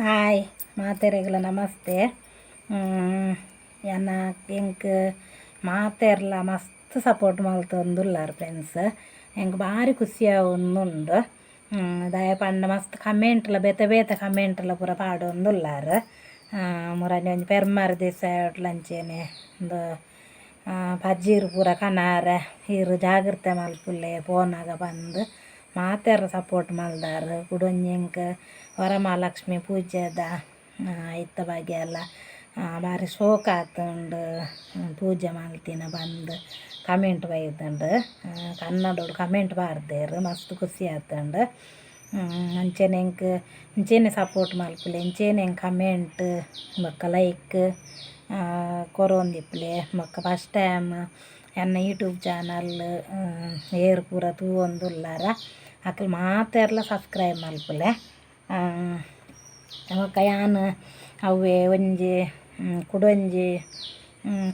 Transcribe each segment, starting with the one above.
Hi ಮಾತೆರೆಗಳ ನಮಸ್ತೆ ಎನ್ನ ಎಂಕ್ ಮಾತೆರ್ಲ ಮಸ್ತ್ ಸಪೋರ್ಟ್ ಮಲ್ತೊಂದುಲ್ಲಾರ್ ಫ್ರೆಂಡ್ಸ್ ಎಂಕ್ ಬಾರಿ ಖುಷಿ ಆವೊಂದುಂಡು ದಾಯ ಪಂಡ ಮಸ್ತ್ ಕಮೆಂಟ್ಲ ಬೇತೆ ಬೇತೆ ಕಮೆಂಟ್ಲ ಪೂರ ಪಾಡೊಂದುಲ್ಲಾರ್ ಮುರನೆ ಒಂಜಿ ಪೆರ್ಮರ್ ದಿವಸ ಒಟ್ಲಂಚೇನೆ ಒಂದು ಪಜ್ಜೀರ್ ಪೂರ ಕನಾರ ಇರು ಜಾಗ್ರತೆ ಮಲ್ಪುಲ್ಲೆ ಪೋನಾಗ ಬಂದು ಮಾತೆರ್ಲ ಸಪೋರ್ಟ್ ಮಲ್ದಾರ್ ಕುಡೊಂಜೆಂಕ್ ವರಮಹಾಲಕ್ಷ್ಮಿ ಪೂಜೆದ ಇತ್ತ ಭಾಗ್ಯ ಎಲ್ಲ ಬಾರಿ ಶೋಕ ಆತುಂಡು ಪೂಜೆ ಮಲ್ತಿನ ಬಂದು ಕಮೆಂಟ್ ಬೈದುಂಡು ಕನ್ನಡೋಡು ಕಮೆಂಟ್ ಬಾರ್ದೇರು, ಮಸ್ತ್ ಖುಷಿ ಆತುಂಡು ಅಂಚೆನೆ ಎಂಕ್ ಇಂಚೆನೆ ಸಪೋರ್ಟ್ ಮಲ್ಪುಲೆ ಇಂಚೆನೆ ಎಂಕ್ ಕಮೆಂಟ್ ಬೊಕ್ಕ ಲೈಕ್ ಕೊರೊಂದಿಪ್ಪುಲೆ ಬೊಕ್ಕ ಫಸ್ಟ್ ಟೈಮ್ ಎನ್ನ ಯೂಟ್ಯೂಬ್ ಚಾನಲ್ ಏರ್ ಪೂರ ತೂವೊಂದುಲ್ಲಾರ, ಅಕ್ಲ್ ಮಾತೆರ್ಲ ಸಬ್ಸ್ಕ್ರೈಬ್ ಮಲ್ಪುಲೆ ಬೊಕ್ಕ ಯಾನ್ ಅವ್ವೆ ಒಂಜಿ ಕುಡೊಂಜಿ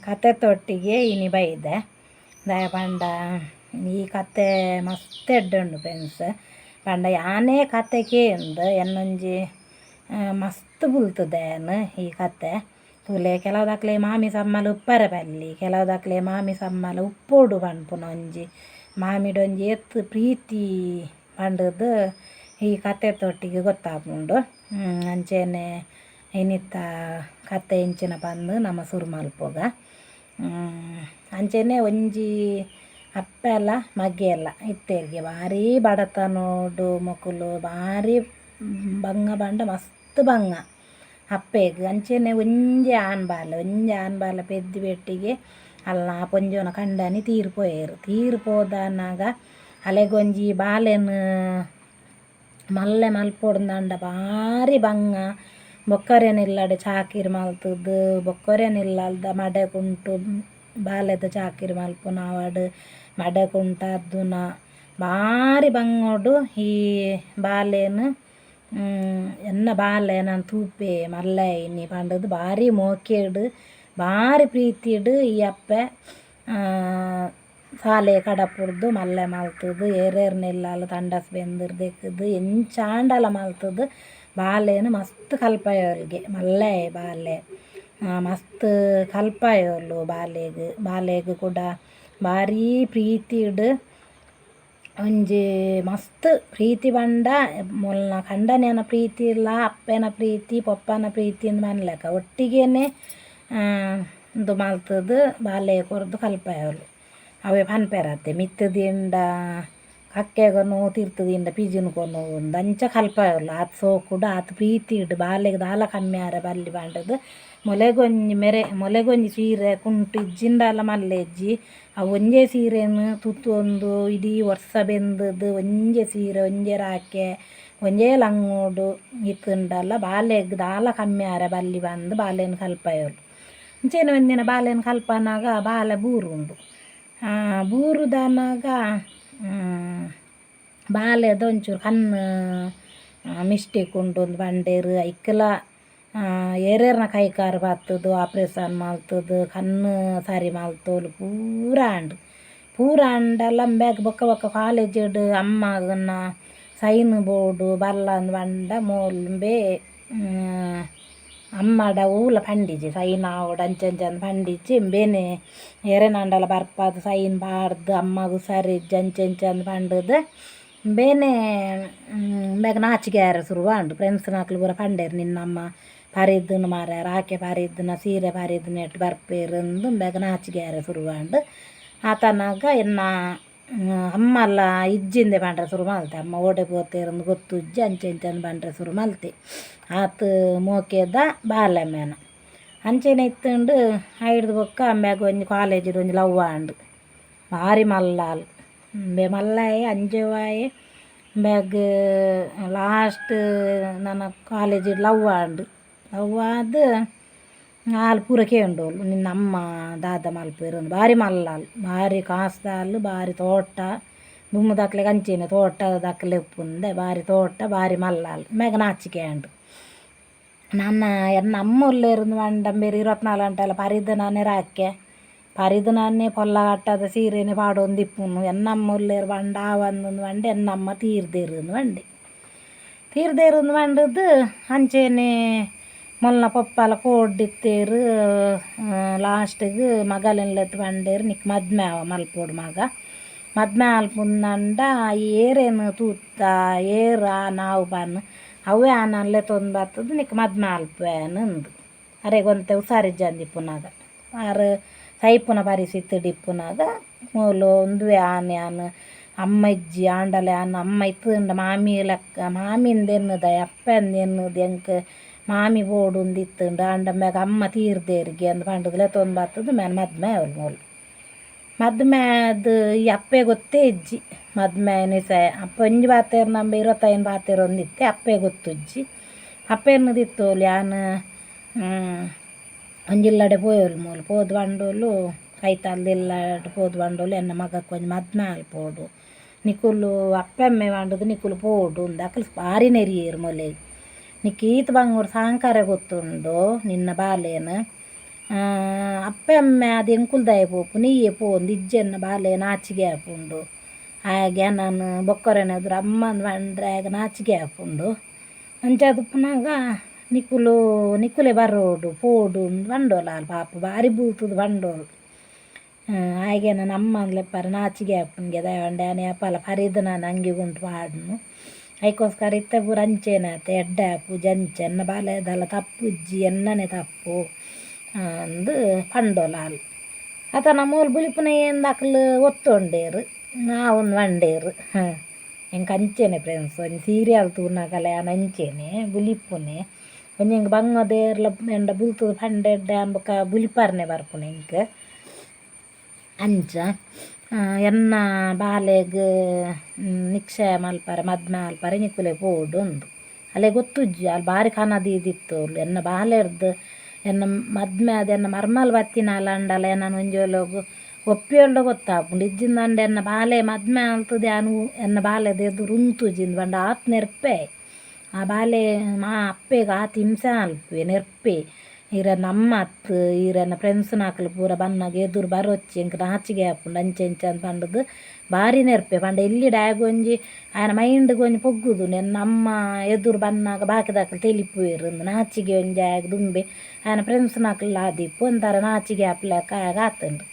ಕತೆ ತೊಟ್ಟಿಗೆ ಇನಿ ಬೈದೆ ದಾಯ ಪಂಡ ಈ ಕತೆ ಮಸ್ತ್ ಎಡ್ಡೆ ಫ್ರೆಂಡ್ಸ್ ಪಂಡ ಯಾನೇ ಕತೆ ಕೇಂದ್ ಎನ್ನೊಂಜಿ ಮಸ್ತ್ ಬುಲ್ತುದೇನ್ ಈ ಕತೆ ತುಲೆ ಕೆಲವುದಕ್ಲೆ ಮಾಮಿ ಸಮ್ಮಲ ಉಪ್ಪರೆ ಬಲ್ಲಿ ಕೆಲವುದಕ್ಲೆ ಮಾಮಿ ಸಮ್ಮಲ ಉಪ್ಪೋಡು ಪನ್ಪುನ ಒಂಜಿ ಮಾಮಿಡೊಂಜಿ ಎತ್ತು ಪ್ರೀತಿ ಪಂಡದು ಈ ಕತೆ ತೊಟ್ಟಿಗೆ ಗೊತ್ತಾಪುಂಡು ಅಂಚೆನೆ ಇನ್ನಿತ್ತ ಕತೆ ಇಂಚಿನ ಪಂದ್ ನಮ ಸುರು ಮಲ್ಪೋಗ ಅಂಚೆನೆ ಒಂಜಿ ಅಪ್ಪೆಲ ಎಲ್ಲ ಇತ್ತೆರ್ಗೆ ಬಾರಿ ಬಡತನೋಡು ಮಕ್ಕಳು ಭಾರಿ ಬಂಗ ಬಂಡ, ಮಸ್ತ್ ಬಂಗ ಅಪ್ಪೆಗ್. ಅಂಚೆನೆ ಒಂಜಿ ಆನ್ ಬಾಲೆ ಒಂಜಿ ಆನ್ ಬಾಲೆ ಪೆದ್ದಿ ಬೆಟ್ಟಿಗೆ ಅಲ್ಲ, ಪೊಂಜೋನ ಕಂಡನಿ ತೀರ್ಪೋಯರು ತೀರ್ಪೋದಾನಾಗ ತೀರ್ ಪೋದನಾಗ ಅಲೆಗೊಂಜಿ ಬಾಲೆನ್ ಮಲ್ಲೆ ಮಲ್ಪೊಡುಂದಾಂಡ ಬಾರಿ ಬಂಗ ಬೊಕ್ಕರೆನ್ ಇಲ್ಲಡ್ ಚಾಕಿರಿ ಮಲ್ತುದು ಬೊಕ್ಕರೆನ್ ಇಲ್ಲಲ್ದ ಮಡೆ ಕುಂಟು ಬಾಲೆದ ಚಾಕಿರಿ ಮಲ್ಪುನ ಅವಡ್ ಮಡೆ ಕುಂಟ ಅದ್ದುನ ಬಾರಿ ಬಂಗೊಡು ಈ ಬಾಲೆನ್ ಎನ್ನ ಬಾಲೆ ನಾನು ತೂಪೆ ಮಲ್ಲ ಇನಿ ಪಂಡದು ಬಾರಿ ಮೋಕೆಡ್ ಬಾರಿ ಪ್ರೀತಿಡ್ ಈ ಸಾಲೆ ಕಡಪುರ್ದು ಮಲ್ಲೆ ಏರೇರ್ ನೆಲ್ಲಾಲ್ ತಂಡಸ್ ಬೆಂದರ್ ದೆಕ್ಕುದು ಎಂಚಾಂಡಲ ಮಲ್ತುದು. ಬಾಲೆನ್ ಮಸ್ತ್ ಕಲ್ಪೆಯೋಲ್ಗೆ ಮಲ್ಲೆ ಬಾಲೆ. ಮಸ್ತ್ ಕಲ್ಪಾಯೋಲು ಬಾಲೆಗ್. ಬಾಲೆಗ್ ಕೂಡ ಬಾರಿ ಇಡು, ಒಂಜಿ ಮಸ್ತ್ ಪ್ರೀತಿ ಪಂಡ ಮೊಲ್ನ ಕಂಡನೆನ ಪ್ರೀತಿ ಇಲ್ಲ, ಅಪ್ಪೆನ ಪ್ರೀತಿ, ಪಪ್ಪನ ಪ್ರೀತಿ ಅಂದ್ ಮನ್ಲೆಕ. ಒಟ್ಟಿಗೆನೆ ಉಂದು ಮಲ್ತದ್ದು ಬಾಲೆ ಕೊರ್ದು ಕಲ್ಪೆಯೋಲು ಅವೆ ಪನ್ಪೆರತೆ ಮಿತ್ತದಿಂದ ಕಕ್ಕೆಗೊನು ತೀರ್ತುದಿಂಡ ಪಿಜಿನ್ ಕೊನೊಂದು ಅಂಚ ಕಲ್ಪೆಯೋಲು ಆತ್ ಸೋಕುಡು ಆತ್ ಇಡು. ಬಾಲೆಗ್ ದಾಲ ಕಮ್ಮಿ ಆರ ಬಲ್ಲಿ ಬಾಂಡದು. ಮೊಲೆಗೊಂಜಿ ಮೆರೆ, ಮೊಲೆಗೊಂಜಿ ಸೀರೆ, ಕುಂಟು, ಇಜ್ಜಿಂಡಲ ಮಲ್ಲೆಜ್ಜಿ ಆ ಒಂಜೇ ತುತ್ತು ಒಂದು ಇಡೀ ವರ್ಷ ಬೆಂದದ್ದು ಒಂಜೆ ಸೀರೆ, ಒಂಜೆ ರಾಕೆ, ಒಂಜೇ ಲಂಗೋಡು ಇತ್ತುಂಡಲ್ಲ. ಬಾಲೆಗ್ ದಾಲ ಕಮ್ಮಿ ಆರ ಬಲ್ಲಿ ಬಂದು ಬಾಲೆನ್ ಕಲ್ಪೆಯೋಲು ಇಂಚೆನೆ ಒಂದಿನ ಬಾಲೆನ್ ಕಲ್ಪನಾಗ ಬಾಲೆ ಬೂರು ಉಂಡು. ಬೂರುದನಾಗ ಬಾಲೆದ ಒಂಚೂರು ಕಣ್ಣು ಮಿಸ್ಟೇಕ್ ಉಂಡು ಒಂದು ಪಂಡೆರ್ ಐಕಲ ಏರೇರ್ನ ಕೈಕಾರ್ ಬತ್ತದು ಆಪ್ರೇಷನ್ ಮಾಲ್ತದು ಕಣ್ಣು ಸಾರಿ ಮಾಲ್ತೋಲು ಪೂರ ಆಂಡ್ ಪೂರ ಆಂಡಲ ಬ್ಯಾಗ್ ಬೊಕ್ಕ ಬೊಕ್ಕ ಕಾಲೇಜ್ಡ್ ಅಮ್ಮಗನ ಸೈನ್ ಬೋರ್ಡ್ ಬರ್ಲಾಂದ್ ಪಂಡ ಮೋಲ್ಬೆ ಅಮ್ಮಡ ಊಲ ಪಂಡಿಜಿ ಸೈನ್ ಆವೊಡು ಅಂಚ ಅಂಚ ಪಂಡಿಜಿ ಎಂಬೇನೆ ಎರೆನಾಂಡಲ ಬರ್ಪದ್ ಸೈನ್ ಪಾಡ್ದ್ ಅಮ್ಮಗ್ ಸರಿಜ್ಜಿ ಅಂಚ ಇಂಚ ಅಂದ್ ಪಂಡದ್ ಬೇನೆ ಉಂಬ್ಯಾಗ ನಾಚಿಕೆ ಆರೆ ಶುರು ಆಂಡ್ ಫ್ರೆಂಡ್ಸ್ ನಕ್ಲ್ ಪೂರ ಪಂಡೆರ್ ನಿನ್ನಮ್ಮ ಪರಿದ್ದುನ ಮಾರೆ ರಾಕೆ ಪರಿದ್ದುನ ಸೀರೆ ಪರಿದ್ದುನ ಎಟ್ಟು ಬರ್ಪೆರ್ ಇಂದ್ ಉಂಬ್ಯಾಗ ನಾಚಿಕೆ ಆರೆ ಶುರು ಆಂಡ್ ಆತನಾಗ ಎನ್ನ ಅಮ್ಮಲ ಇಜ್ಜಿಂದೆ ಪಂಡ್ರೆ ಶುರು ಮಲ್ತೆ. ಅಮ್ಮ ಓಡೆ ಪೋತೆರ್ ಗೊತ್ತುಜ್ಜಿ ಅಂಚ ಇಂಚ ಅಂದ್ ಪಂಡ್ರೆ ಶುರು ಮಲ್ತೆ. ಆತ ಮೋಕೆದ ಬಾಲೆಮ್ಮೆನ ಅಂಚೆನೆ ಇತ್ತುಂಡು ಐಡ್ದು ಬೊಕ್ಕ ಅಮ್ಮ್ಯಾಗ ಒಂಜಿ ಕಾಲೇಜ್ಡ್ ಒಂಜಿ ಲವ್ವ ಬಾರಿ ಮಲ್ಲಾಲ್. ಬೆ ಮಲ್ಲಾಯೆ, ಅಂಜವಾಯೆ ಬ್ಯಾಗ್ ಲಾಸ್ಟ್ ನನ ಕಾಲೇಜ್ಡ್ ಲವ್ವ ಅಂಡು ಲವ್ವ ಆದ್ ಆಲ್ ಪೂರ ಕೇಂಡೋಲು ನಿನ್ನ ಅಮ್ಮ ದಾದ ಮಲ್ಪೆರ್ ಬಾರಿ ಮಲ್ಲಾಲ್ ಬಾರಿ ಕಾಸ್ದಾಲ್ ಬಾರಿ ತೋಟ ದುಂಬುದಕ್ಲೆಗ್ ಅಂಚೆನೆ ತೋಟ ದಕ್ಲೆ ಉಪ್ಪುಂದೆ ಬಾರಿ ತೋಟ ಬಾರಿ ಮಲ್ಲಾಲ್ ಮ್ಯಾಗ ನಾಚಿಕೆ ಆಂಡ್ ನನ್ನ ಎನ್ನ ಅಮ್ಮ ಉಲ್ಲೆರ್ ಪಂಡಂಬೆರ್ ಇರುವತ್ನಾಲು ಗಂಟೆಲ ಪರಿದ್ ನಾನೆ ರಾಕೆ ಪರಿದ್ ನಾನೆ ಪೊಲ್ಲ ಕಟ್ಟದ ಸೀರೆನೆ ಪಾಡೊಂದು ಇಪ್ಪುನು ಎನ್ನಮ್ಮ ಉಲ್ಲೆರ್ ಪಂಡ ಆವಂದ್ ಪಂಡ ಎನ್ನಮ್ಮ ತೀರ್ದೆರ್ ಪಂಡೆ ತೀರ್ದೇರು ಮಂಡದು ಅಂಚೆನೆ ಮೊಲ್ನ ಪೊಪ್ಪಲ ಕೋಡಿತ್ತೇರು ಲಾಸ್ಟ್ಗ್ ಮಗಲೆನ್ಲೆತ್ ಬಂಡೇರು ನಿಕ್ ಮದ್ಮೆ ಆವ ಮಲ್ಪೋಡು ಮಗ ಮದ್ಮೆ ಆಲ್ಪುಂದಂಡ ಏರೇನು ತೂತ ಏರು ಆ ನಾವು ಬನ್ ಅವೇ ಆನಲ್ಲೇ ತೊಂದು ಬರ್ತದ ನಿಕ್ ಮದ್ಮೆ ಆಲ್ಪೇನು ಅಂದು ಅರೆ ಗೊಂತೆ ಉಸಾರಿಜ್ಜಂದಿಪ್ಪುನಾಗ ಆರು ಸೈಪುನ ಪರಿಸ್ಥಿತಿ ಡಿಪ್ಪುನಾಗ ಮೂಲು ಒಂದುವೆ ಆನೆ ಆನು ಅಮ್ಮ ಇಜ್ಜಿ ಆಂಡಲೆ ಆನ ಅಮ್ಮ ಇತ್ತುಂಡ ಮಾಮಿ ಲೆಕ್ಕ ಮಾಮಿಂದ ಎನ್ನುದ ಅಪ್ಪಂದ ಎನ್ನುದು ಎಂಕ್ ಮಾಮಿ ಬೋಡು ಇತ್ತುಂಡು ಆಂಡ ಮ್ಯಾಗ ಅಮ್ಮ ತೀರ್ದೇರಿಗೆ ಅಂದ್ ಪಂಡದಲೆ ತೊಂದು ಬರ್ತದ ಮ್ಯಾನ್ ಮದ್ಮೆ ಅವಳು ಮೂಲು. ಮದ್ಮೆದು ಈ ಅಪ್ಪೆ ಗೊತ್ತೇ ಇಜ್ಜಿ. ಮದ್ಮೆ ನಿಸ ಅಪ್ಪ ಒಂಜಿ ಬಾತೇರು ನಮ್ಮ ಇರುವತ್ತೈದು ಬಾತೇರು ಒಂದಿತ್ತೆ, ಅಪ್ಪೆ ಗೊತ್ತುಜ್ಜಿ ಅಪ್ಪೆ ಎನ್ನುದಿತ್ತು ಯಾನ್ ಒಂಜಿಲ್ಲಡೆ ಪೋಯೋಲು ಮೂಲು, ಪೋದು ಬಂಡೋಲು ಕೈತಲ್ದಿಲ್ಲಡೆ ಪೋದು ಬಂಡೋಲು ಎನ್ನ ಮಗಕ್ಕೆ ಒಂಜಿ ಮದ್ಮೆ ಆಲ್ಪೋಡು ನಿಕುಲು ಅಪ್ಪೆಮ್ಮೆ ಬಂಡದು ನಿಕುಲು ಪೋಡು ಉಂದು ಅಕಲ್ ಬಾರಿ ನೆರಿಯೇರು ಮೊಲೆಗ್. ನಿಕ್ ಈತ ಬಂಗೋಡು ಸಾಂಕಾರ ಗೊತ್ತುಂಡು ನಿನ್ನ ಬಾಲೇನ ಅಪ್ಪೆ ಅಮ್ಮೆ ಅದು ಎಂಕುಲ್ದಾಯ ಪೋಪು ನೀಯೇ ಪೋಂದು ಇಜ್ಜೆನ್ನ ಬಾಲೆ ಆಚಿಗೆ ಆಪುಂಡು ಹಾಗೆ ನಾನು ಬೊಕ್ಕರೆನ ಎದುರು ಅಮ್ಮನ ಬಂಡ್ರೆ ಆಗ ನಾಚಿಗೆ ಆಪುಂಡು ಅಂಚಾದಪ್ಪನಾಗ ಪುನಗ ನಿಕುಲು ನಿಕುಲೆ ಬರೋಡು ಪೋಡು ಬಂಡೋಲ ಪಾಪ ಬಾರಿ ಬೂತುದು ಬಂಡೋಳು ಹಾಗೆ ನನ್ನ ಅಮ್ಮನ ಲೆಪ್ಪರ ನಾಚಿಗೆ ಆಪುಂಗೆ ದಯವಂಡೆ ಆನೆ ಅಪ್ಪಲ ಫರೀದ್ ನಾನು ಅಂಗಿ ಗುಂಟು ಪಾಡ್ನು ಅದಕ್ಕೋಸ್ಕರ ಇತ್ತ ಪೂರ ಅಂಚೆನತೆ ಎಡ್ಡಾಪು ಜಂಚೆನ್ನ ಬಾಲೆದಲ ತಪ್ಪುಜ್ಜಿ ಎನ್ನನೆ ತಪ್ಪು ಅಂದು ಪಂಡೋಲಾಲ್ ಅತ ನಮ್ಮೋಲ್ ಬುಲಿಪುನ ಏಂದಾಕಲು ಒತ್ತೊಂಡೇರು ಆವೊಂದು ವಂಡೇರು ಹಾಂ ಹೆಂಗೆ ಅಂಚೆನೆ ಫ್ರೆಂಡ್ಸ್ ಒಂದು ಸೀರಿಯಲ್ ತೂರ್ನಾಕಲೆ ಅನ್ನ ಅಂಚೆನೆ ಬುಲಿಪುನೆ ಒಂದು ಹೆಂಗೆ ಬಂಗೋದೇರ್ಲ ಎಂಡ ಬುಲ್ತು ಪಂಡೆಡ್ಡೆ ಅಂಬಕ ಬುಲಿಪಾರ್ನೆ ಬರ್ಪುನೆ ಹೆಂಗೆ ಅಂಚ ಎನ್ನ, ಬಾಲೆಗ್ ನಿಕ್ಷಯ ಮಲ್ಪರೆ ಮದ್ಮೆ ಮಲ್ಪರೆ, ನಿಕುಲೆ ಪೋಡು ಉಂದು ಅಲೆ ಗೊತ್ತುಜ್ಜಿ ಅಲ್ಲಿ ಬಾರಿ ಕನದಿದಿತ್ತು ಎನ್ನ ಬಾಲೆರ್ದು, ಎನ್ನ ಮದ್ಮೆ ಅದು ಎನ್ನ ಮರ್ಮಲ್ ಬತ್ತಿನಾಲ ಅಂಡಲ ನಾನು ಒಂಜೋಲೋಗು ಒಪ್ಪಿಯೋಳ್ಳ ಗೊತ್ತಾಪುಂಡು. ಇಜ್ಜಿಂದಂಡ ಎನ್ನ ಬಾಲೆ ಮದ್ಮೆ ಆಲ್ತದೆ ಅನು ಎನ್ನ ಬಾಲೆದ ಎದುರು ಉಂತುಜಿಂದ ಬಂಡ ಆತ್ ನೆರ್ಪೆ. ಆ ಬಾಲೆ ಮಾ ಅಪ್ಪೆಗ್ ಆತ್ ಹಿಂಸೆ ಆಲ್ಪೆ ನೆರ್ಪೆ. ಈರ ನಮ್ಮ ಅತ್ ಈರನ್ನ ಫ್ರೆಂಡ್ಸ್ ನಾಕಲು ಪೂರ ಬನ್ನಾಗ ಎದುರು ಬರೊಚ್ಚಿ, ಎಂಕ್ ನಾಚಿಗೆ ಆಪುಂಡು ಅಂಚೆ ಇಂಚೆ ಅಂತ ಪಂಡದು ಬಾರಿ ನೆರ್ಪೆ. ಪಂಡ ಎಲ್ಲಿ ಡ್ಯಾಗ್ ಒಂಜಿ ಆಯನ ಮೈಂಡ್ಗೆ ಒಂಜಿ ಪೊಗ್ಗುದು. ನೆನ್ನ ಅಮ್ಮ ಎದುರು ಬನ್ನಾಗ ಬಾಕಿದಾಕಲು ತೆಲಿಪುವೆರು ನಾಚಿಗೆ ಒಂಜಿ ಆಗ ದುಂಬೆ ಆಯನ ಫ್ರೆಂಡ್ಸ್ ನಾಕಲ್ ಆದಿಪ್ಪು ಒಂಥರ ನಾಚಿಗೆ ಆಪ್ಲಕ ಆಗ ಆತಂಡು.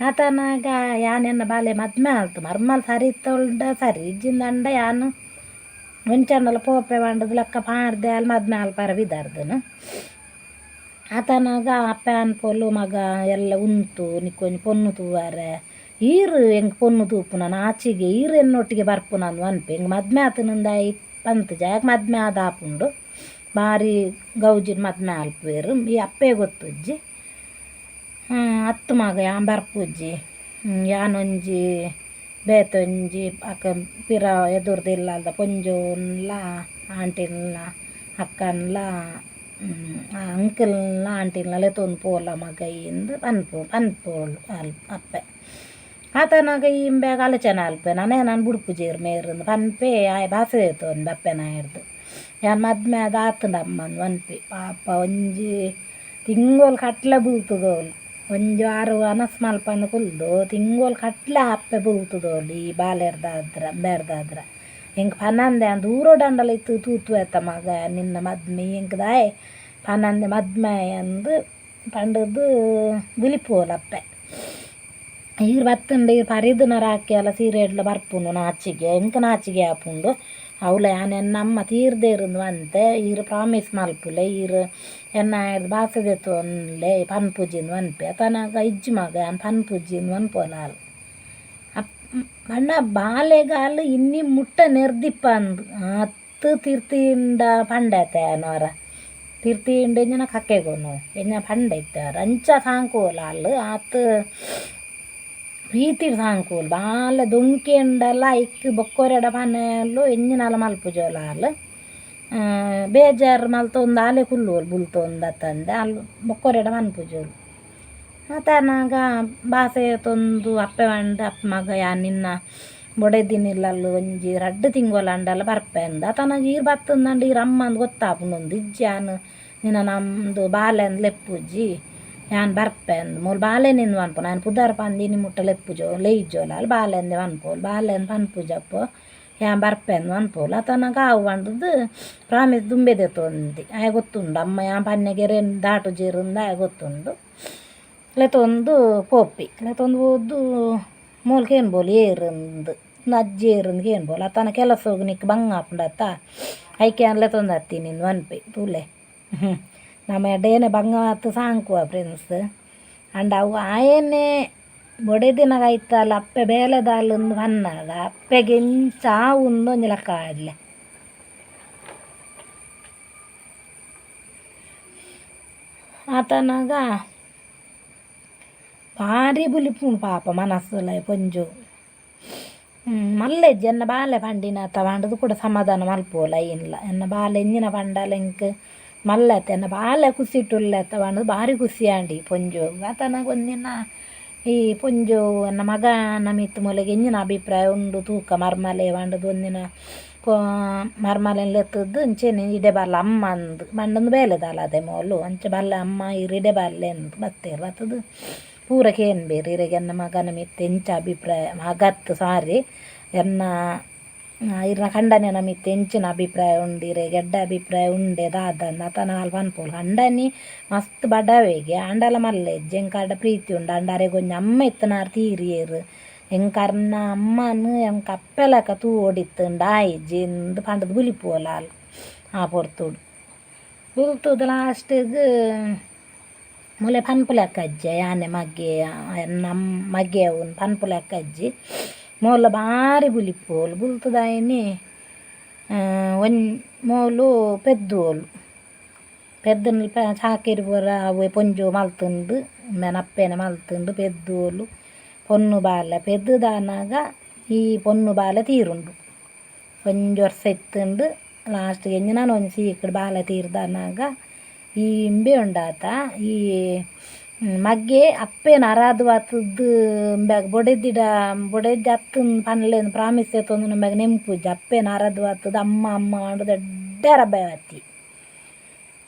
ಆತನಾಗ ಯಾನೆನ್ನ ಬಾಲೆ ಮದ್ಮೆ ಆಲ್ತು. ಮರ್ಮಲ್ ಸರಿ ತೊಳ್ದ ಸರಿ ಇಜ್ಜಿಂದಂಡ ಯಾನು. ಒಂಚಂಡಲ ಪೋಪೆ ಬಂಡದು ಲೆಕ್ಕ ಪಾಡ್ದೆ ಅಲ್ಲಿ ಮದ್ಮೆ ಆಲ್ಪಾರ ಬಿದ್ದಾರ್ದನು ಆತನಾಗ ಅಪ್ಪ ಪೊಲು ಮಗ ಎಲ್ಲ ಉಂತು ನಿಕ್ಕೊಂಜಿ ಪೊನ್ನು ತೂವಾರೆ. ಈರು ಹೆಂಗೆ ಪೊನ್ನು ತೂಪು ನಾನು? ಆಚೆಗೆ ಈರು ಎನ್ನೊಟ್ಟಿಗೆ ಬರ್ಪು ನಾನು ಅನ್ಪೆ. ಹಿಂಗೆ ಮದ್ಮೆ ಆತನಿಂದ ಪಂತ್ ಜಾಗ ಮದ್ಮೆ ಆದ ಆಪುಂಡು ಭಾರಿ ಗೌಜಿನ ಮದ್ಮೆ ಆಲ್ಪುವೆರು ಈ ಅಪ್ಪೆ ಗೊತ್ತುಜ್ಜಿ? ಅತ್ತು ಮಗ ಯಾನ್ ಬರ್ಪುಜ್ಜಿ. ಯಾನೊಂಜಿ, ಬೇತೊಂಜಿ ಅಕ್ಕ ಪಿರ ಎದುರ್ದಿಲ್ಲ ಅಲ್ದ ಪೊಂಜೋನ್ಲ ಆಂಟಿನ್ಲ ಅಕ್ಕನ್ಲ ಅಂಕಲ್ನ ಆಂಟಿನ್ಲ ಲೆತೊಂದು ಪೋಲ ಮಗ ಇಂದು ಪನ್ಪು ಪನ್ಪೋಳು ಅಲ್ ಅಪ್ಪೆ. ಆತನಾಗ ಇಂಬ್ಯಾಗ ಆಲೋಚನೆ ಅಲ್ಪೆ. ನಾನೇ ನಾನು ಬುಡ್ಪುಜೇರು ಮೇರಂದು ಪನ್ಪೆ, ಆಯ್ ಬಾಸೆ ತೋನ್ ಅಪ್ಪೆನ ಹಿಡ್ದು ಯಾನ್ ಮದ್ಮೆ ಅದು ಆತಂಡ ಅಮ್ಮನ್ ಒನ್ಪೆ ಪಾಪ ಒಂಜಿ ತಿಂಗೋಲ್ ಕಟ್ಲೆ ಬೀಳ್ತದೋಲು. ಒಂಜಿ ಆರು ಅನಸ್ ಮಲ್ಪನ ಕುಲ್ದು ತಿಂಗೋಲ್ ಕಟ್ಲೆ ಅಪ್ಪೆ ಬೀಳ್ತದೋಲು ಈ ಬಾಲೆರ್ದಾದ್ರ ಬೇರ್ದಾದ್ರ ಹೆಂಗೆ ಪನ್ನಂದೆ ಅಂದ್ ಊರೋಡಂಡಲ ಇತ್ತು ತೂತು ಆಯ್ತ ಮಗ ನಿನ್ನ ಮದ್ಮೆ ಹೆಂಗೆ ದಾಯ್ ಪನ್ನಂದೆ ಮದ್ಮೆ ಅಂದು ಪಂಡದು ಬಿಲಿಪೋಲಪ್ಪೆ ಈಗ ಬತ್ತಂಡು ಈಗ ಪರಿದುನರ ಹಾಕಿ ಎಲ್ಲ ಸೀರೆ ಇಡ್ಲ ಬರ್ಪುಂಡು ನಾಚಿಗೆ ಎಂಕ ನಾಚಿಗೆ ಆಪುಂಡು ಅವಳ ಯಾನ್ ಅಮ್ಮ ತೀರ್ದೇರುಂದು ಅಂತೆ ಈರು ಪ್ರಾಮಿಸ್ ಮಲ್ಪುಲೆ ಈರು ಎನ್ನ ಬಾಸದೆ ತೊನ್ಲೆ ಪನ್ಪುಜಿಂದು ಅನ್ಪೆ ತನಗ ಇಜ್ಜಿ ಮಗ ಪನ್ಪುಜಿಂದು ಅನ್ಪೋಲಾಲ್ ಅಪ್ ಅಣ್ಣ ಬಾಲೆಗಾಲು ಇನ್ನಿ ಮುಟ್ಟ ನೆರ್ದಿಪ್ಪ ಅಂದು ಹತ್ತು ತಿರ್ತಿಂಡ ಪಂಡತೆ ಅನ್ನೋರ ತಿರ್ತಿಂಡ ಎಂಜನ ಕಕ್ಕೆಗೊನು ಎಂಜ ಪಂಡ ಇತ್ತಾರ ಅಂಚ ಸಾಂಕೋಲಾಲ್ ಆತು ಪ್ರೀತಿಡ್ ಸಾಂಕುಲು ಬಾಲ ದೊಂಕಿ ಉಂಡಲ ಐಕ್ ಬೊಕ್ಕೊರೆಡ ಪನೆಲು ಎಂಜಿನಲ ಮಲ್ಪುಜೋಲಾಲ್ ಬೇಜಾರು ಮಲ್ತೊಂದು ಆಲೆ ಕುಲ್ಲೋಲು ಬುಲ್ತೊಂದು ಅತ್ತಂದೆ ಅಲ್ಲಿ ಬೊಕ್ಕೊರೆಡ ಮನ್ಪುಜೋಲು ಆತನಾಗ ಬಾಸೆ ತೊಂದು ಅಪ್ಪೆ ಮಂಡ ಅಪ್ಪ ಮಗ ಯಾ ನಿನ್ನ ಬೊಡೆದಿನಿಲ್ಲಲ್ಲು ಒಂಜಿ ರಡ್ಡು ತಿಂಗೋಲ ಅಂಡಲ ಬರ್ಪೆ ಅಂದ ಆತನಾಗ ಈರು ಬತ್ತಂದಂಡು ಈರು ಅಮ್ಮ ಅಂದ್ ಗೊತ್ತಾಪುಂಡು ಇಜ್ಜಾನು ನಿನ್ನ ನಮ್ಮದು ಬಾಲೆ ಅಂದ್ ಲೆಪ್ಪುಜ್ಜಿ ಯಾನ್ ಬರ್ಪೆ ಅಂದ್ ಮೂಲು ಬಾಲೆನಿಂದ ಪನ್ಪು ನಾನು ಪುದಾರ್ ಪಂದಿನಿ ಮುಟ್ಟ ಲೆಪ್ಪುಜೋ ಲೇಯ್ಜೋಲ ಅಲ್ಲಿ ಬಾಲೆಂದೆ ಪನ್ಪೋಲು ಬಾಲೆಂದು ಪನ್ಪುಜಪ್ಪು ಯಾನ್ ಬರ್ಪೆಂದು ಅನ್ಪೋಲು ಆತನಗ ಆವು ಪಂಡದು ಪ್ರಾಮಿಸ್ ದುಂಬೆದೆ ತೊಂದಿ ಆಯ ಗೊತ್ತುಂಡು ಅಮ್ಮ ಯಾನ್ ಪನ್ನೆಗೆರೆ ದಾಟು ಜೀರಿಂದ ಆಯ ಗೊತ್ತುಂಡು ಲೆತೊಂದು ಪೋಪಿ ಲೆತೊಂದು ಹೋದು ಮೂಲ್ಕೆ ಏನು ಬೋಲು ಏರಂದು ಅಜ್ಜಿ ಏರಂದು ಏನು ಬೋಲು ಆತನ ಕೆಲಸ ಹೋಗಿ ನಿಕ್ ಬಂಗ ಆಪುಂಡತ್ತ ಐಕೆ ಅನ್ಲೆ ತೊಂದು ಹತ್ತಿ ನಿಂದು ಅನ್ಪೆ ತೂಲೆ. ಹ್ಞೂ ನಮ್ಮ ಎಡ್ಡೇನೆ ಬಂಗ ಆತು ಸಾಂಕುವ ಫ್ರೆಂಡ್ಸ್. ಅಂಡ್ ಅವು ಆಯನೆ ಬೊಡೆ ದಿನಗ ಐತಲ್ಲ ಅಪ್ಪೆ ಬೇಲೆದಾಲೊಂದು ಬನ್ನದ ಅಪ್ಪೆಗೆ ಇಂಚ ಒಂದು ಒಂಜಿ ಆತನಾಗ ಭಾರಿ ಬುಲಿಪುಂಡು ಪಾಪ ಮನಸ್ಸುಲ ಪೊಂಜು ಮಲ್ಲೆಜ್ಜಿ ಎನ್ನ ಬಾಲೆ ಪಂಡಿನ ತಗೊಂಡದು ಕೂಡ ಸಮಾಧಾನ ಮಲ್ಪೋಲ ಏನಿಲ್ಲ ಎನ್ನ ಬಾಲೆ ಎಂಜಿನ ಪಂಡಲ ಎಂಕ್ ಮಲ್ಲತ್ತೆ ಎನ್ನ ಬಾಲೆ ಕುಸಿಟ್ಟುಲ್ಲೆ ತಗೊಂಡು ಭಾರಿ ಖುಷಿ ಆಂಡಿ ಪೊಂಜು ಆತನಾಗ ಒಂದಿನ ಈ ಪೊಂಜು ಎನ್ನ ಮಗ ನಮಿತ್ ಮೊಲೆಗೆ ಎಂಜಿನ ಅಭಿಪ್ರಾಯ ಉಂಡು ತೂಕ ಮರ್ಮಲೆ ಪಂಡದು ಒಂದಿನ ಕೋ ಮರ್ಮಲೆನ್ ಲೆತ್ತದ್ದು ಇಂಚೆನೆ ಇಡೆ ಬಲ್ಲ ಅಮ್ಮ ಅಂದು ಮಂಡೊಂದು ಬೇಲೆದಲ್ಲ ಅದೇ ಮೋಲು ಅಂಚೆ ಬಲ್ಲ ಅಮ್ಮ ಇರಿಡೆ ಬಲ್ಲೆ ಅಂದು ಬತ್ತೇರು ಬತ್ತದು ಪೂರ ಕೇನ್ ಬೇರೆ ಇರೆಗೆ ಎನ್ನ ಮಗನ ಮಿತ್ತ ಎಂಚ ಅಭಿಪ್ರಾಯ ಮಗತ್ತು ಸಾರಿ ಎನ್ನ ಇರ್ನ ಕಂಡನೆ ಮಿತ್ತ ಎಂಚಿನ ಅಭಿಪ್ರಾಯ ಉಂಡು ಇರೆ ಗೆಡ್ಡ ಅಭಿಪ್ರಾಯ ಉಂಡೆ ದಾದನ್ನ ಆತನ ಅಲ್ಪ ಅನ್ಪೋಲು ಕಂಡನಿ ಮಸ್ತ್ ಬಡವೆಗೆ ಅಂಡಲ ಮಲ್ಲೆ ಎಂಕಾಡ ಪ್ರೀತಿ ಉಂಡು ಅಂಡಾರೆ ಗೊಂಜ ಅಮ್ಮ ಎತ್ತನಾರ್ ತೀರಿಯೇರು ಎಂಕರ್ನ ಅಮ್ಮನು ಎಂಕ ಅಪ್ಪೆಲಕ ತೂ ಓಡಿತ್ತುಂಡು ಆಯ್ಜಿ ಇಂದು ಪಂಡದು ಬುಲಿಪೋಲಾಲ್ ಆ ಪೊರ್ತುಡು ಬುಲ್ತುದು ಲಾಸ್ಟಿಗೆ ಮುಲೆ ಪನ್ಪುಲೆಕ್ಕ ಅಜ್ಜಿ ಯಾನೆ ಮಗ್ಗೆ ನಮ್ಮ ಮಗ್ಗೆ ಅವನು ಪನ್ಪುಲೆಕ್ಕ ಅಜ್ಜಿ ಮೂಲ ಭಾರಿ ಬುಲಿಪೋಲು ಬುಲ್ತದಾಯಿನಿ ಒನ್ ಮೂಲು ಪೆದ್ದೋಲು పెద్దలు చాకిరి బొర అవి పొంజు మలుతుండు మెనప్పేన మలుతుండు పెద్దోళ్ళు పొన్ను బాల పెద్దదానాగా ఈ పొన్ను బాల తీరుండు కొంచెం ವರ್ಷ ಎತ್ತುಂಡು ಲಾಸ್ಟ್ಗೆ ಎಂಜಿನ ಒಂಜಿ ಸೀಕಡ್ ಬಾಲ ತೀರ್ದನಾಗ ಈ ಇಂಬೆ ಉಂಡಾತ, ಈ ಮಗ್ಗೆ ಅಪ್ಪೇನ ಅರಾದು ಆತದ್ದು ಬ್ಯಾಗ್ ಬೊಡೆದಿಡ ಬೊಡೆದ್ದಿ ಅತ್ತನ್ ಪನ್ಲೇನು ಪ್ರಾಮಿಸ್ ಎತ್ತೊಂದು ನಮ್ಯಾಗ ನೆಂಪುಜಿ. ಅಪ್ಪೇನ ಅರಾದು ಆತದ ಅಮ್ಮ ಅಮ್ಮ ಅಂಡು ದೊಡ್ಡ ರಬ್ಬೆ ಆತಿ.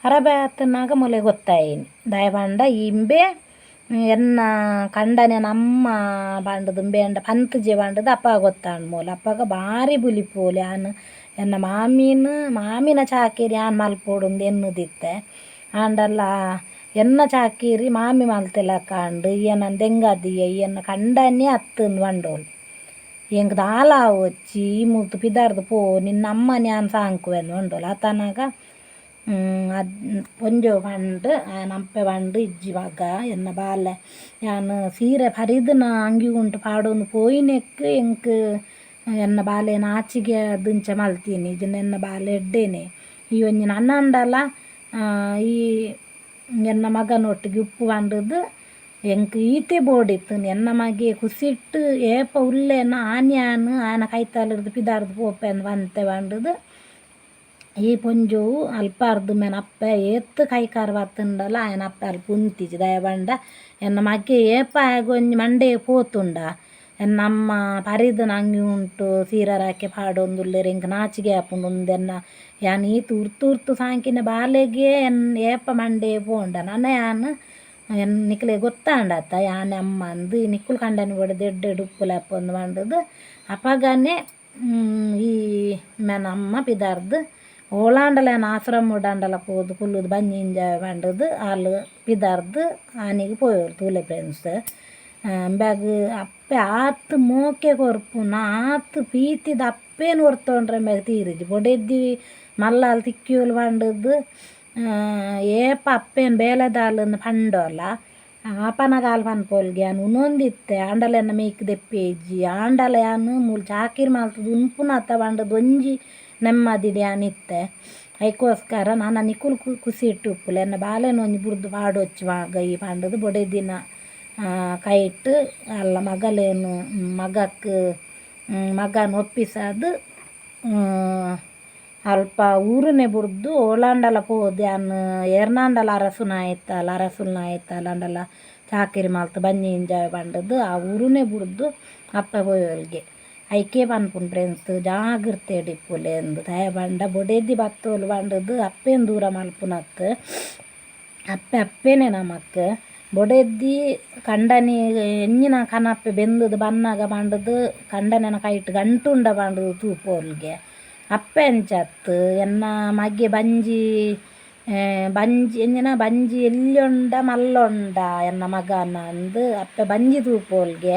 ಅರಬೆ ಆತನಾಗ ಮೊಲೆ ಗೊತ್ತಾಯಿನಿ. ದಾಯ ಈ ಇಂಬೆ, ಎನ್ನ ಕಂಡನೆ ನಮ್ಮ ಪಂಡದು ಬೇಂಡ ಪಂತಜೆ ಪಂಡದು ಅಪ್ಪ ಗೊತ್ತಾಂಡು ಮೂಲ. ಅಪ್ಪಗ ಭಾರಿ ಬುಲಿಪೋಲಿ ಆನ್ ಎನ್ನ ಮಾಮಿನ ಮಾಮಿನ ಚಾಕೇರಿ ಆನ್ ಮಲ್ಪೋಡು ಎನ್ನುದಿತ್ತೆ. ಆಂಡಲ್ಲ ಎನ್ನ ಚಾಕೀರಿ ಮಾಮಿ ಮಲ್ತಿಲಕ ಅಂಡು ಈಯನನ್ ದೆಂಗದಿಯ ಈಯನ್ನ ಕಂಡನೇ ಅತ್ತನ್ ವಂಡೋಲಿ ಎಂಗ್ ದಾಲ ವಚ್ಚಿ ಈ ಮುತ್ತು ಪಿದಾರ್ದು ಪೋ ನಿನ್ನ ಅಮ್ಮ ನ್ಯಾನ್ ಸಾಂಕುವೆನ್ ವಂಡೋಲಿ ಆತನಾಗ ಅದು ಪೊಂಜೋ ಪಂಡು ನಮ್ಮೆ ಪಂಡು ಇಜ್ಜಿ ಮಗ ಎನ್ನ ಬಾಲೆ ನಾನು ಸೀರೆ ಪರಿದನ ಅಂಗಿ ಉಂಟು ಪಾಡೋನು ಪೋಯಿನೆಕ್ ಎಂಕ್ ಎನ್ನ ಬಾಲೆ ನಾಚಿಗೆ ದುಂಚ ಮಲ್ತೀನಿ ಇದನ್ನ ಎನ್ನ ಬಾಲೆ ಎಡ್ಡೇನೆ ಈ ಒಂಜಿ ನನ್ನ ಅಂಡಲ್ಲ ಈ ಎನ್ನ ಮಗನೊಟ್ಟಿಗೆ ಉಪ್ಪು ಪಂಡದು ಎಂಕ್ ಈತೆ ಬೋಡಿತ್ತು ಎನ್ನ ಮಗೆ ಕುಸಿಟ್ಟು ಏಪ ಉಲ್ಲೆನ ಆನ್ಯಾನ್ ಆಯನ ಕೈತಾಲಿರ್ದು ಪಿದಾರ್ದು ಪೋಪೆಂದು ಬಂತೆ ಪಂಡದು ಈ ಪೊಂಜು ಅಲ್ಪ ಅರ್ಧ ಮೇನ ಅಪ್ಪ ಏತ್ ಕೈಕಾರ್ ಬತ್ತುಂಡಲ ಆಯನ ಅಪ್ಪ ಅಲ್ಪ ಉಂತಿಜಿ ದಯ ಬಂಡ ಎನ್ನ ಮಗ್ಗೆ ಏಪ ಆಗೊಂಜಿ ಮಂಡೆ ಪೋತುಂಡ ಎನ್ನ ಅಮ್ಮ ಪರಿದು ನಂಗೆ ಉಂಟು ಸೀರರಾಕೆ ಪಾಡೊಂದುಲ್ಲೆರ್ ಎಂಕ್ ನಾಚಿಗೆ ಆಪುಂಡು ಉಂದೆನ್ನ ಯಾನ್ ಈತ್ ಉರ್ತು ಉರ್ತು ಸಾಂಕಿನ ಬಾಲೆಗೆ ಎನ್ ಏಪ ಮಂಡೆ ಪೋಂಡ ನನ್ನ ಯಾನ್ ಎನ್ ನಿಕ್ಲೆ ಗೊತ್ತಾಂಡತ್ತ ಯಾನೆ ಅಮ್ಮ ಅಂದು ನಿಕ್ಕುಲು ಕಂಡನಿ ಬಡ ದೆಡ್ಡೆ ಡುಪ್ಪುಲ ಅಪ್ಪೊಂದು ಮಂಡದು ಅಪಗನೆ ಈ ಮೇನ ಅಮ್ಮ ಪಿದಾರ್ದು ಓಳಾಂಡಲ ಆಶ್ರಮ ಉಡಾಂಡಲ ಪೋದು ಕುಲ್ಲುದು ಬಂಜಿಂಜ ಪಂಡದು ಆಲು ಪಿದಾರ್ದು ಆನೆಗ್ ಪೋಯೋರು ತೂಲೆ ಫ್ರೆಂಡ್ಸ್ ಬ್ಯಾಗ್ ಅಪ್ಪೆ ಆತ್ ಮೋಕೆ ಕೊರ್ಪುನ ಆತ್ ಪೀತಿದ ಅಪ್ಪೇನು ಹೊರ್ತೊಂಡ್ರೆ ಮ್ಯಾಗ ತೀರಿಜಿ ಬೊಡೆದ್ದಿ ಮಲ್ಲಾಲ್ ತಿಕ್ಕಿಯೋಲ್ ಬಂಡದ್ದು ಏಪ ಅಪ್ಪೇನು ಬೇಲೆದಾಲನ್ನು ಪಂಡೋಲ್ಲ ಅಪನಗಾಲ್ ಪನ್ಪೋಲ್ಗೆ ಯಾನ್ ಉನೊಂದಿತ್ತೆ, ಆಂಡಲೆನ ಮೇಯ್ಕ್ ದೆಪ್ಪೇಜಿ ಆಂಡಲ ಯಾನ್ ಮೂಲು ಚಾಕಿರ್ ಮಲ್ತುದು ಉಂಪುನ ಅತ್ತ ಬಂಡ ಒಂಜಿ ನೆಮ್ಮದಿಡಿ ಯಾನಿತ್ತೆ ಐಕೋಸ್ಕರ ನಾನು ನಿಕುಲ್ ಖುಷಿ ಇಟ್ಟು ಉಪ್ಪುಲೆ ಎನ್ನ ಬಾಲೆನ ಒಂಜಿ ಬುರ್ದು ಪಾಡೊಚ್ಚು ಗೈ ಪಂಡದು ಬೊಡೆದಿನ ಕೈಟ್ ಅಲ್ಲ ಮಗಲೇನು ಮಗಕ್ ಮಗನ ಒಪ್ಪಿಸದು ಅಲ್ಪ ಊರನೆ ಬುರ್ದು ಓಲಾಂಡಲ ಪೋದು ಯಾನ್ ಎರ್ನಾಂಡಲ ಅರಸುನ ಆಯ್ತಲ್ಲ ಅರಸುಲ್ನ ಆಯ್ತಲ್ಲ ಅಂಡಲ ಚಾಕಿರಿ ಮಲ್ತು ಬನ್ನಿ ಎಂಜಾಯ್ ಪಂಡದು ಆ ಊರುನೆ ಬುರ್ದು ಅಪ್ಪ ಪೋಯೋಲ್ಗೆ ಐಕೆ ಪನ್ಪುಂಡು ಫ್ರೆಂಡ್ಸ್ ಜಾಗ್ರತೆ ಡಿಪ್ಪುಲೆ ಎಂದು ದಯ ಬಂಡ ಬೊಡೆದ್ದಿ ಬತ್ತೋಲು ಬಂಡದು ಅಪ್ಪೇನು ದೂರ ಮಲ್ಪುನತ್ ಅಪ್ಪೆ ಅಪ್ಪೇನೆ ನಮಕ್ ಬೊಡೆದ್ದಿ ಕಂಡನಿ ಎಂಜಿನ ಕನಪ್ಪೆ ಬೆಂದದ ಬನ್ನಾಗ ಬಂಡದು ಕಂಡನೆನ ಕೈಟ್ ಗಂಟುಂಡ ಬಂಡದು ತೂಪೋಲ್ಗೆ. ಅಪ್ಪೆ ಎನ್ನ ಮಗೆ ಬಂಜಿ ಬಂಜಿ ಎಂಜಿನ ಬಂಜಿ ಎಲ್ಲಿಯೊಂಡ ಮಲ್ಲೊಂಡ, ಎನ್ನ ಮಗನ ಅಂದು ಅಪ್ಪೆ ಬಂಜಿ ತೂಪೋಲ್ಗೆ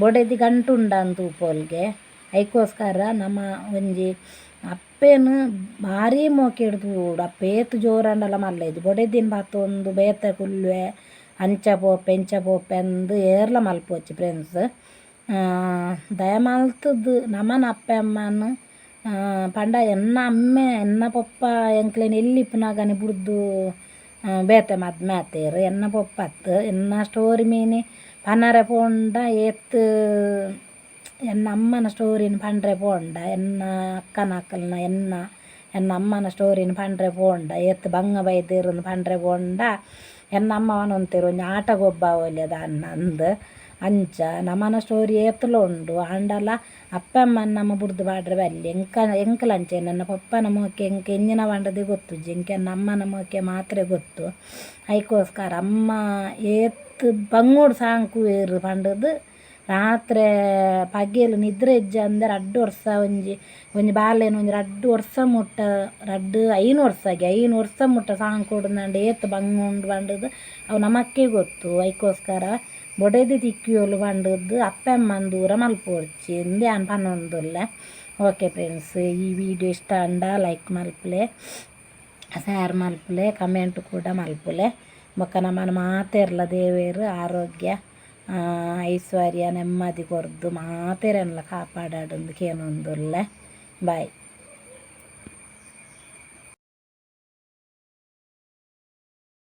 ಬೊಡೆದಿ ಗಂಟುಂಡ ತೂಪೋಲ್ಗೆ. ಐಕೋಸ್ಕರ ನಮ್ಮ ಒಂಜಿ ಅಪ್ಪೇನು ಭಾರಿ ಮೋಕೆಡ್ ತೂಡು ಅಪ್ಪ ಏತು ಜೋರಂಡಲ ಮಲ್ಲೆಜಿ ಬೊಡೆದಿನ ಬತ್ತೊಂದು ಬೇತೆ ಕುಲ್ವೆ ಅಂಚ ಪೋಪೆ ಇಂಚ ಪೋಪೆ ಅಂದು ಏರ್ಲ ಮಲ್ಪೊಚ್ಚಿ ಫ್ರೆಂಡ್ಸ್ ದಯ ಮಲ್ತದ್ದು ನಮನ ಅಪ್ಪೆ ಅಮ್ಮನ ಆ, ಪಂಡ ಎನ್ನ ಅಮ್ಮೆ ಎನ್ನ ಪೊಪ್ಪ ಎಂಕ್ಲೆನ್ ಎಲ್ಲಿಪ್ಪುನಾಗನೆ ಬುಡ್ದು ಆ, ಬೇತೆ ಮದ್ ಮ್ಯಾತೇರು ಎನ್ನ ಪೊಪ್ಪತ್ತು ಎನ್ನ ಸ್ಟೋರಿ ಮೀನಿ ಪನರೆ ಪೋಂಡ ಏತ್ ಎನ್ನ ಅಮ್ಮನ ಸ್ಟೋರಿನ ಪಂಡ್ರೆ ಪೋಂಡ ಎನ್ನ ಅಕ್ಕನ ಅಕ್ಕಲ್ನ ಎನ್ನ ಎನ್ನ ಅಮ್ಮನ ಸ್ಟೋರಿನ ಪಂಡ್ರೆ ಪೋಂಡ ಏತ್ ಬಂಗ ಬೈದೇರುಂದು ಪಂಡ್ರೆ ಪೋಂಡ. ಎನ್ನ ಅಮ್ಮ ಒಂತೆರು ಒಂಜಿ ಆಟ ಗೊಬ್ಬ ಒಲ್ಯದ ಅನ್ನ ಅಂಚ. ನಮ್ಮನ ಸ್ಟೋರಿ ಏತ್ಲ ಉಂಡು ಆಂಡಲ ಅಪ್ಪ ಅಮ್ಮನ ನಮ್ಮ ಬುಡ್ದು ಬಾಡ್ರೆ ಬಲ್ಲಿ, ಎಂಕ ಎಂಕಲಂಚೆ ನನ್ನ ಪಪ್ಪನ ಮೋಕೆ ಎಂಕ ಎಂಜಿನ ಬಂಡದೆ ಗೊತ್ತು, ಜಿಂಕೆ ನಮ್ಮನ ಮೋಕೆ ಮಾತ್ರ ಗೊತ್ತು. ಐಕೋಸ್ಕರ ಅಮ್ಮ ಏತ್ ಬಂಗೋಡು ಸಾಂಕು ಏರು ಪಂಡದು ರಾತ್ರಿ ಪಗೆಲು ನಿದ್ರೆ ಇಜ್ಜ ಅಂದ್ರೆ ಅಡ್ಡು ವರ್ಷ ಒಂಜಿ ಒಂಜಿ ಬಾಲೆನ ಒಂಜಿ ರಡ್ಡು ವರ್ಷ ಮುಟ್ಟ, ರಡ್ಡು ಐನು ವರ್ಷ ಆಗಿ ಐನು ವರ್ಷ ಮುಟ್ಟ ಸಾಂಗ್ ಕೊಡ್ದಂಡು ಏತ್ ಬಂಗುಂಡು ಬಂಡದು. ಅವು ನಮಕ್ಕೆ ಗೊತ್ತು ಐಕೋಸ್ಕರ ಬೊಡೆದು ತಿಕ್ಕಿಯೋಲು ಬಂಡದ್ದು ಅಪ್ಪಮ್ಮನ ದೂರ ಮಲ್ಪೊಡ್ಚಿ ಎಂದೇ ಅನ್ ಪನ್ನೊಂದುಲ್ಲೆ. ಓಕೆ ಫ್ರೆಂಡ್ಸ್ ಈ ವಿಡಿಯೋ ಇಷ್ಟ ಅಂಡ ಲೈಕ್ ಮಲ್ಪಲೆ ಸ್ಯಾರ್ ಮಲ್ಪಲೆ ಕಮೆಂಟ್ ಕೂಡ ಮಲ್ಪಲೆ. ಬೊಕ್ಕ ನಮ್ಮನ ಇರಲ್ಲ ದೇವೇರು, ಆರೋಗ್ಯ. ಐಶ್ವರ್ಯ ನೆಮ್ಮದಿ ಕೊರ್ದು ಮಾತೆರೆನ್ಲ ಕಾಪಾಡಾಡೊಂದು ಕೇನೊಂದುಲ್ಲೆ ಬಾಯ್